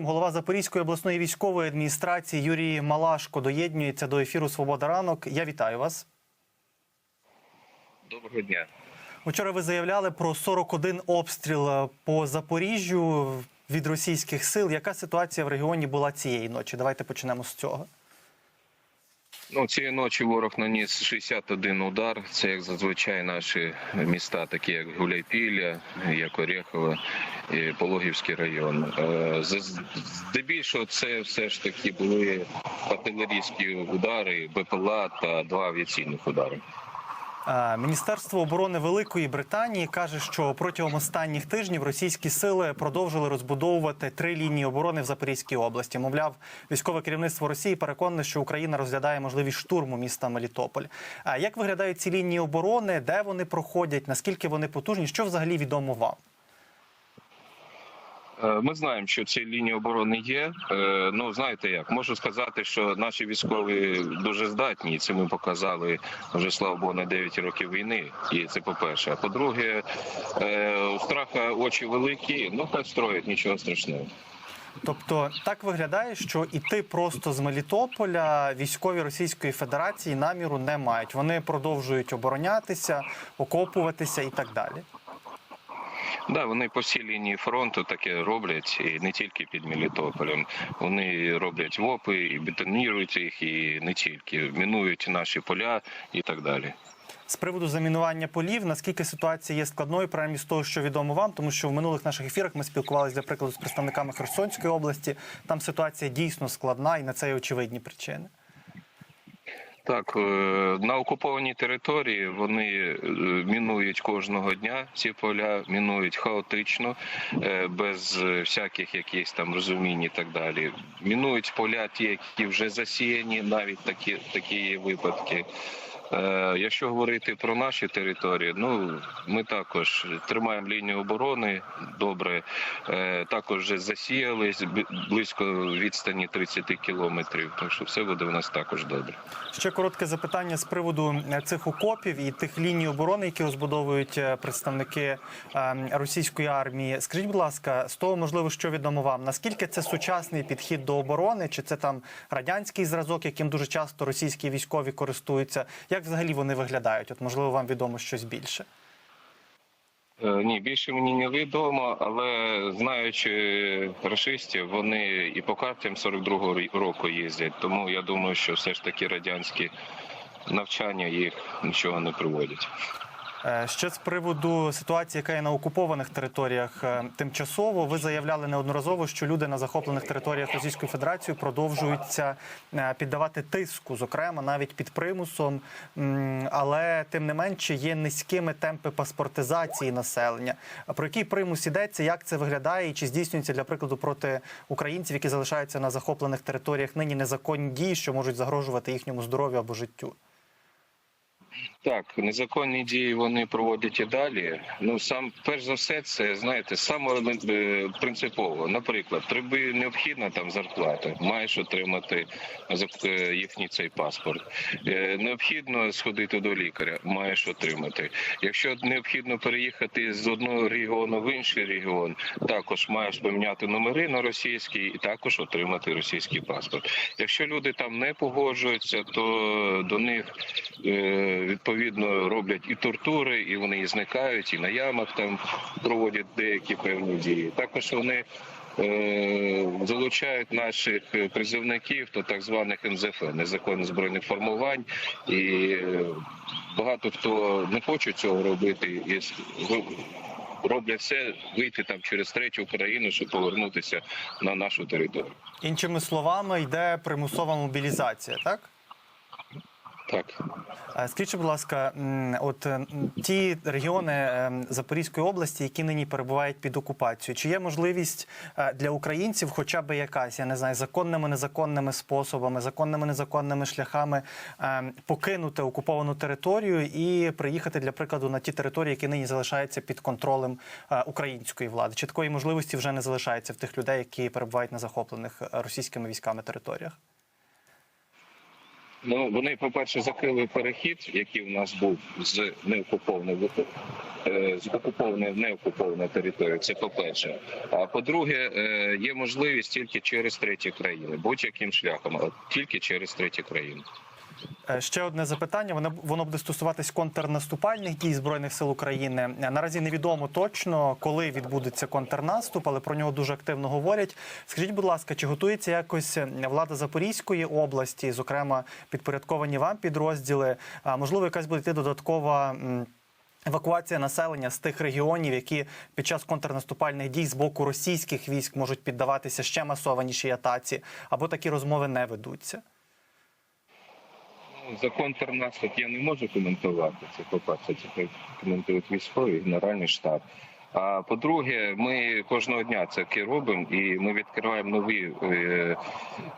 Голова Запорізької обласної військової адміністрації Юрій Малашко доєднюється до ефіру Свобода ранок. Я вітаю вас. Доброго дня. Вчора ви заявляли про 41 обстріл е, по Запоріжжю від російських сил. Яка ситуація в регіоні була цієї ночі? Давайте почнемо з цього. Ну, цієї ночі ворог наніс 61 удар. Це як зазвичай наші міста, такі як Гуляйпілля, як Орехове, і Пологівський район. Е, Здебільшого це все ж таки були артилерійські удари, БПЛА та два авіаційних удари. Міністерство оборони Великої Британії каже, що протягом останніх тижнів російські сили продовжили розбудовувати три лінії оборони в Запорізькій області. Мовляв, військове керівництво Росії переконане, що Україна розглядає можливість штурму міста Мелітополь. А як виглядають ці лінії оборони? Де вони проходять? Наскільки вони потужні? Що взагалі відомо вам? Е, Ми знаємо, що ці лінії оборони є. Е, Ну знаєте як, можу сказати, що наші військові дуже здатні, і це ми показали вже слава Богу на 9 років війни. І це по-перше. А по-друге, е, у страха очі великі, ну так строять, нічого страшного. Тобто так виглядає, що іти просто з Мелітополя військові Російської Федерації наміру не мають. Вони продовжують оборонятися, окопуватися і так далі. Да, вони по всій лінії фронту таке роблять, і не тільки під Мелітополем. Вони роблять ВОПи і бетонірують їх, і не тільки мінують наші поля і так далі. З приводу замінування полів, наскільки ситуація є складною, принаймні з того, що відомо вам, тому що в минулих наших ефірах ми спілкувалися, для прикладу, з представниками Херсонської області. Там ситуація дійсно складна, і на це є очевидні причини. Так, е, на окупованій території вони е, мінують кожного дня ці поля, мінують хаотично, е, без всяких якихось там розумінь і так далі. Мінують поля, ті, які вже засіяні, навіть такі такі випадки. Е, Якщо говорити про наші території, ну ми також тримаємо лінію оборони добре. Е, Також засіялись близько відстані 30 кілометрів. Так що все буде у нас також добре. Ще коротке запитання з приводу е, цих окопів і тих ліній оборони, які розбудовують представники російської армії. Скажіть, будь ласка, з того можливо, що відомо вам, наскільки це сучасний підхід до оборони, чи це там радянський зразок, яким дуже часто російські військові користуються? Як взагалі вони виглядають? От можливо, вам відомо щось більше. Е, Ні, більше мені не відомо, але знаючи рашистів, вони і по картам 42-го року їздять. Тому я думаю, що все ж таки радянські навчання їх нічого не приводять. Ще з приводу ситуації, яка є на окупованих територіях е, тимчасово, ви заявляли неодноразово, що люди на захоплених територіях Російської Федерації продовжуються е, піддавати тиску, зокрема навіть під примусом. Але тим не менше є низькими темпи паспортизації населення. Про який примус ідеться, як це виглядає, і чи здійснюється для прикладу проти українців, які залишаються на захоплених територіях нині незаконні дії, що можуть загрожувати їхньому здоров'ю або життю? Так, незаконні дії вони проводять і далі. Ну сам перш за все, це знаєте, саме принципово. Наприклад, тобі необхідна там зарплата, маєш отримати е, їхній цей паспорт. Е, Необхідно сходити до лікаря, маєш отримати. Якщо необхідно переїхати з одного регіону в інший регіон, також маєш поміняти номери на російські і також отримати російський паспорт. Якщо люди там не погоджуються, то до них е, відповідно роблять і тортури, і вони і зникають, і на ямах там проводять деякі певні дії. Також вони е, залучають наших призовників до так званих НЗФ, незаконних збройних формувань, і е, багато хто не хоче цього робити і роблять все вийти там через третю країну, щоб повернутися на нашу територію. Іншими словами, йде примусова мобілізація, так? Так. Скажіть, будь ласка, от ті регіони е, Запорізької області, які нині перебувають під окупацією, чи є можливість е, для українців, хоча б якась, я не знаю, законними незаконними способами, законними незаконними шляхами е, покинути окуповану територію і приїхати для прикладу на ті території, які нині залишаються під контролем української влади? Чи такої можливості вже не залишається в тих людей, які перебувають на захоплених російськими військами територіях? Ну вони, по-перше, закрили перехід, який у нас був з неокупованої е, з окупованої в неокуповану територію. Це по-перше. А по-друге, е, є можливість тільки через треті країни, будь-яким шляхом, а тільки через треті країни. Е, Ще одне запитання. Воно воно буде стосуватись контрнаступальних дій збройних сил України. Е, Наразі невідомо точно, коли відбудеться контрнаступ, але про нього дуже активно говорять. Скажіть, будь ласка, чи готується якось влада Запорізької області, зокрема підпорядковані вам підрозділи? Можливо, якась буде йти додаткова. Евакуація населення з тих регіонів, які під час контрнаступальних дій з боку російських військ можуть піддаватися ще масованішій атаці, або такі розмови не ведуться. За контрнаступ я не можу коментувати. Це по-перше, це коментують військові, генеральний штаб. А по-друге, ми кожного дня це робимо, і ми відкриваємо нові е,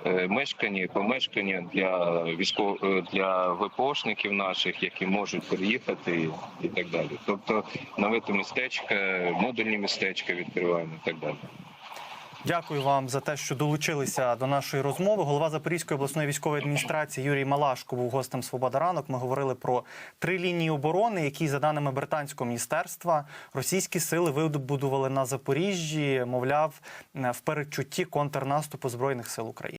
е, мешкання, помешкання для військов е, для ВПОшників наших, які можуть приїхати і так далі. Тобто нове містечка, модульні містечка відкриваємо і так далі. Дякую вам за те, що долучилися до нашої розмови. Голова Запорізької обласної військової адміністрації Юрій Малашко був гостем Свобода ранок. Ми говорили про три лінії оборони, які, за даними британського міністерства, російські сили вибудували на Запоріжжі, мовляв, в передчутті контрнаступу збройних сил України.